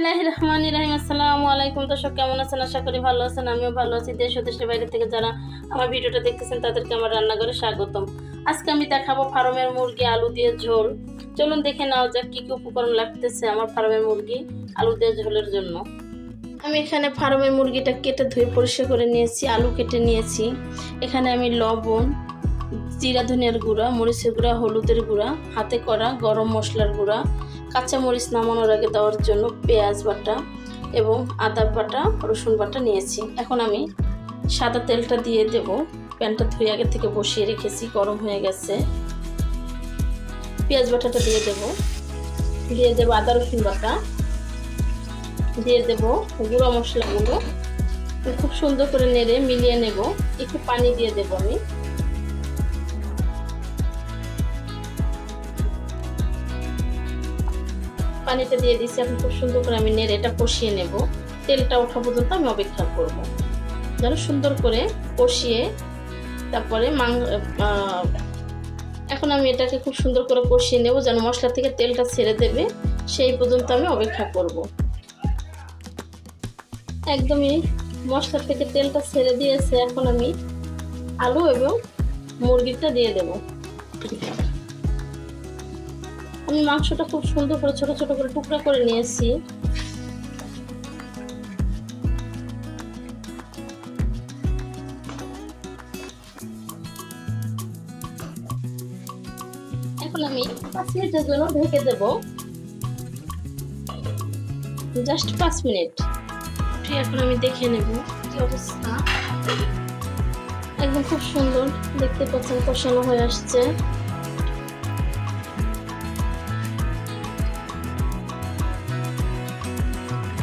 বিসমিল্লাহ রহমান রাহিম। আসসালামু আলাইকুম। দর্শক, কেমন আছেন? আশা করি ভালো আছেন, আমিও ভালো আছি। দেশ ও দেশের বাইরে থেকে যারা আমার ভিডিওটা দেখতেছেন, তাদেরকে আমার রান্নাঘরে স্বাগতম। আজকে আমি দেখাবো ফার্মের মুরগি আলু দিয়ে ঝোল। চলুন দেখে নাও যাক কী কী উপকরণ লাগতেছে আমার ফার্মের মুরগি আলু দিয়ে ঝোলের জন্য। আমি এখানে ফার্মের মুরগিটা কেটে ধুয়ে পরিষ্কার করে নিয়েছি, আলু কেটে নিয়েছি। এখানে আমি লবণ জিরা ধনিয়ার গুঁড়া, মরিচের গুঁড়া, হলুদের গুঁড়া, হাতে করা গরম মশলার গুঁড়া কাঁচা মরিচ নামানোর আগে দেওয়ার জন্য পেঁয়াজ বাটা এবং আদা বাটা, রসুন বাটা নিয়েছি। এখন আমি সাদা তেলটা দিয়ে দেব। প্যানটা ধুয়ে আগে থেকে বসিয়ে রেখেছি, গরম হয়ে গেছে। পেঁয়াজ বাটাটা দিয়ে দেব। দিয়ে দেব আদা, রসুন বাটা। দিয়ে দেব গুঁড়ো মশলাগুলো। খুব সুন্দর করে নেড়ে মিলিয়ে নেব। একটু পানি দিয়ে দেব আমি। পানিটা দিয়ে দিচ্ছি এখন খুব সুন্দর করে আমি নেড়ে এটা কষিয়ে নেব। তেলটা ওঠা পর্যন্ত আমি অপেক্ষা করব। যেন সুন্দর করে কষিয়ে তারপরে মাং এখন আমি এটাকে খুব সুন্দর করে কষিয়ে নেব, যেন মশলা থেকে তেলটা ছেড়ে দেবে, সেই পর্যন্ত আমি অপেক্ষা করব। একদমই মশলা থেকে তেলটা ছেড়ে দিয়েছে, এখন আমি আলু এবং মুরগিটা দিয়ে দেবো। আমি মাংসটা খুব সুন্দর করে ছোট ছোট করে টুকরা করে নিয়েছি। এখন আমি পাঁচ মিনিটের জন্য ঢেকে দেব। জাস্ট পাঁচ মিনিট। এখন আমি দেখে নেব কি অবস্থা। একদম খুব সুন্দর, দেখতে পাচ্ছেন কষানো হয়ে আসছে।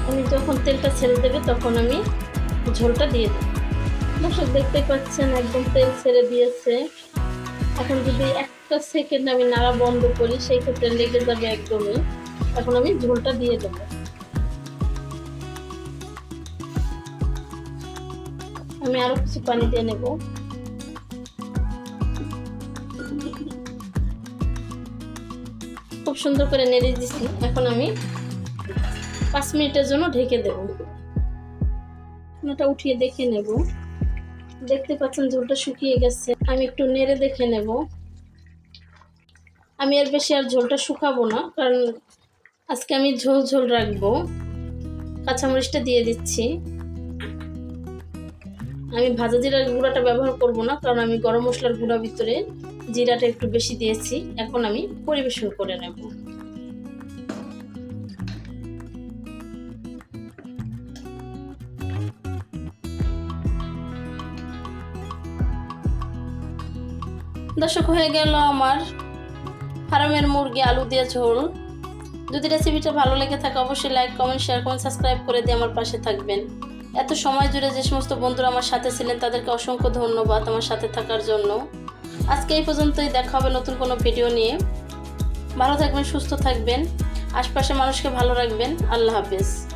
আমি যখন তেলটা ছেড়ে দেবে, তখন আমি ঝোলটা দিয়ে দেব। দর্শক দেখতে পাচ্ছেন, একদম তেল ছেড়ে দিয়েছে। এখন যদি একটা সেকেন্ড আমি নাড়া বন্ধ করি, সেই ক্ষেত্রে লেগে যাবে একদমই। এখন আমি ঝোলটা দিয়ে দেবো। আমি আরও কিছু পানি দিয়ে নেব। খুব সুন্দর করে নেড়ে দিচ্ছি। এখন আমি পাঁচ মিনিটের জন্য ঢেকে দেব। ওটা উঠিয়ে দেখে নেব। দেখতে পাচ্ছেন ঝোলটা শুকিয়ে গেছে। আমি একটু নেড়ে দেখে নেব। আমি এর বেশি আর ঝোলটা শুকাবো না, কারণ আজকে আমি ঝোল ঝোল রাখব। কাঁচামরিচটা দিয়ে দিচ্ছি। আমি ভাজা জিরার গুঁড়াটা ব্যবহার করব না, কারণ আমি গরম মশলার গুঁড়া ভিতরে জিরাটা একটু বেশি দিয়েছি। এখন আমি পরিবেশন করে নেব। দর্শক, হয়ে গেল আমার ফার্মের মুরগি, আলু দিয়ে ঝোল। যদি রেসিপিটা ভালো লেগে থাকে, অবশ্যই like comment share comment subscribe করে দিয়ে আমার পাশে থাকবেন। এত সময় জুড়ে যে সমস্ত বন্ধুরা আমার সাথে ছিলেন, তাদেরকে অসংখ্য ধন্যবাদ আমার সাথে থাকার জন্য। আজকে এই পর্যন্তই, দেখা হবে নতুন কোনো ভিডিও নিয়ে। ভালো থাকবেন, সুস্থ থাকবেন। আশপাশে মানুষকে ভালো রাখবেন। আল্লাহ হাফিজ।